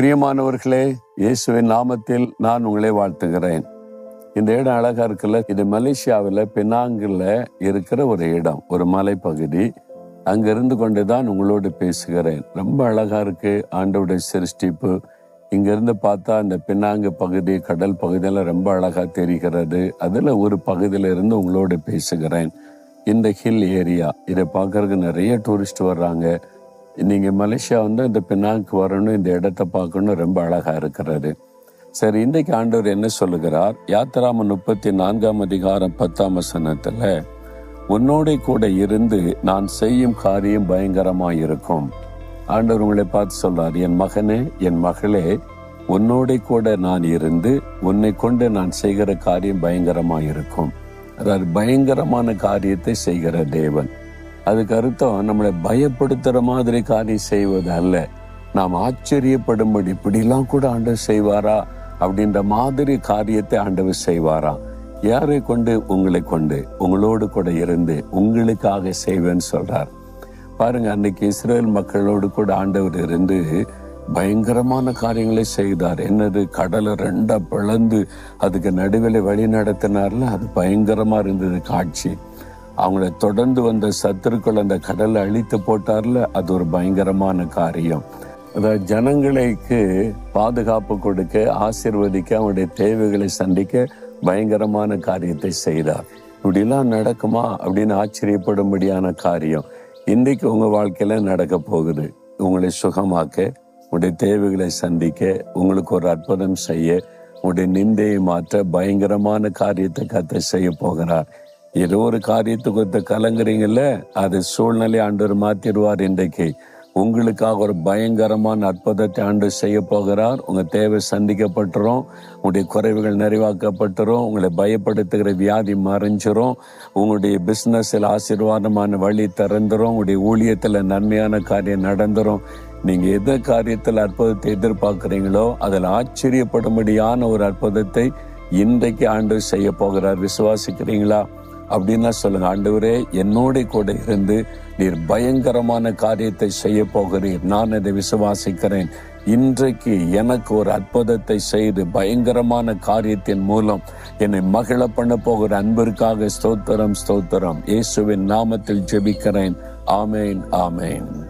பிரியமானவர்களே இயேசுவின் நாமத்தில் நான் உங்களை வாழ்த்துகிறேன். இந்த இடம் அழகா இருக்குல்ல? இது மலேசியாவில் பெனாங்கில் இருக்கிற ஒரு இடம் ஒரு மலைப்பகுதி. அங்க இருந்து கொண்டு தான் உங்களோடு பேசுகிறேன். ரொம்ப அழகா இருக்கு ஆண்டோட சிருஷ்டிப்பு. இங்கிருந்து பார்த்தா அந்த பின்னாங்கு பகுதி கடல் பகுதியெல்லாம் ரொம்ப அழகா தெரிகிறது. அதில் ஒரு பகுதியில இருந்து உங்களோடு பேசுகிறேன். இந்த ஹில் ஏரியா இதை பார்க்கறதுக்கு நிறைய டூரிஸ்ட் வர்றாங்க. நீங்கள் மலேசியா வந்து இந்த பினாங்கு வரணும் இந்த இடத்த பார்க்கணும் ரொம்ப அழகாக இருக்கிறது. சரி இன்றைக்கு ஆண்டவர் என்ன சொல்லுகிறார்? யாத்திராம முப்பத்தி நான்காம் அதிகாரம் பத்தாம் வசனத்தில் உன்னோட கூட இருந்து நான் செய்யும் காரியம் பயங்கரமாக இருக்கும். ஆண்டவர் உங்களை பார்த்து சொல்றார் என் மகனே என் மகளே உன்னோட கூட நான் இருந்து உன்னை கொண்டு நான் செய்கிற காரியம் பயங்கரமாக இருக்கும். அதாவது பயங்கரமான காரியத்தை செய்கிற தேவன். அதுக்கு அர்த்தம் நம்மளை பயப்படுத்துற மாதிரி காரியம் செய்வது அல்ல. நாம் ஆச்சரியப்படும்படி இப்படிலாம் கூட ஆண்டவர் செய்வாரா? அப்படின்ற மாதிரி காரியத்தை ஆண்டவர் செய்வாரா? யாரை கொண்டு? உங்களை கொண்டு. உங்களோடு கூட இருந்து உங்களுக்காக செய்வேன்னு சொல்றார். பாருங்க அன்னைக்கு இஸ்ரேல் மக்களோடு கூட ஆண்டவர் இருந்து பயங்கரமான காரியங்களை செய்தார். என்னது? கடலை ரெண்டா பிளந்து அதுக்கு நடுவில் வழி நடத்தினார்ல? அது பயங்கரமா இருந்தது காட்சி. அவங்கள தொடர்ந்து வந்த சத்துருக்கள் அந்த கடலை அழித்து போட்டார்ல அது ஒரு பயங்கரமான காரியம். அதாவது ஜனங்களுக்கு பாதுகாப்பு கொடுக்க ஆசிர்வதிக்க அவனுடைய தேவைகளை சந்திக்க பயங்கரமான காரியத்தை செய்தார். இப்படிலாம் நடக்குமா அப்படின்னு ஆச்சரியப்படும்படியான காரியம். இன்றைக்கு உங்க வாழ்க்கையில நடக்க போகுது. உங்களை சுகமாக்க உங்களுடைய தேவைகளை சந்திக்க உங்களுக்கு ஒரு அற்புதம் செய்ய உங்களுடைய நிந்தையை மாற்ற பயங்கரமான காரியத்தை கத்த செய்ய போகிறார். ஏதோ ஒரு காரியத்தை குறித்து கலங்குறீங்கல்ல அது சூழ்நிலை ஆண்டவர் மாத்திடுவார் இன்றைக்கு. உங்களுக்காக ஒரு பயங்கரமான அற்புதத்தை ஆண்டு செய்ய போகிறார். உங்கள் தேவை சந்திக்கப்பட்டுரும் உங்களுடைய குறைவுகள் நிறைவாக்கப்பட்டுரும் உங்களை பயப்படுத்துகிற வியாதி மறைஞ்சிரும் உங்களுடைய பிஸ்னஸில் ஆசீர்வாதமான வழி திறந்துரும் உங்களுடைய ஊழியத்தில் நன்மையான காரியம் நடந்துரும். நீங்கள் எந்த காரியத்தில் அற்புதத்தை எதிர்பார்க்குறீங்களோ அதில் ஆச்சரியப்படும்படியான ஒரு அற்புதத்தை இன்றைக்கு ஆண்டு செய்ய போகிறார். விசுவாசிக்கிறீங்களா? அப்படின்னா சொல்லுங்க ஆண்டவரே என்னோட கூட இருந்து நீர் பயங்கரமான காரியத்தை செய்ய போகிறீர். நான் அதை விசுவாசிக்கிறேன். இன்றைக்கு எனக்கு ஒரு அற்புதத்தை செய்து பயங்கரமான காரியத்தின் மூலம் என்னை மகிழ பண்ண போகிற அன்பிற்காக ஸ்தோத்திரம் ஸ்தோத்திரம். இயேசுவின் நாமத்தில் ஜெபிக்கிறேன். ஆமேன் ஆமேன்.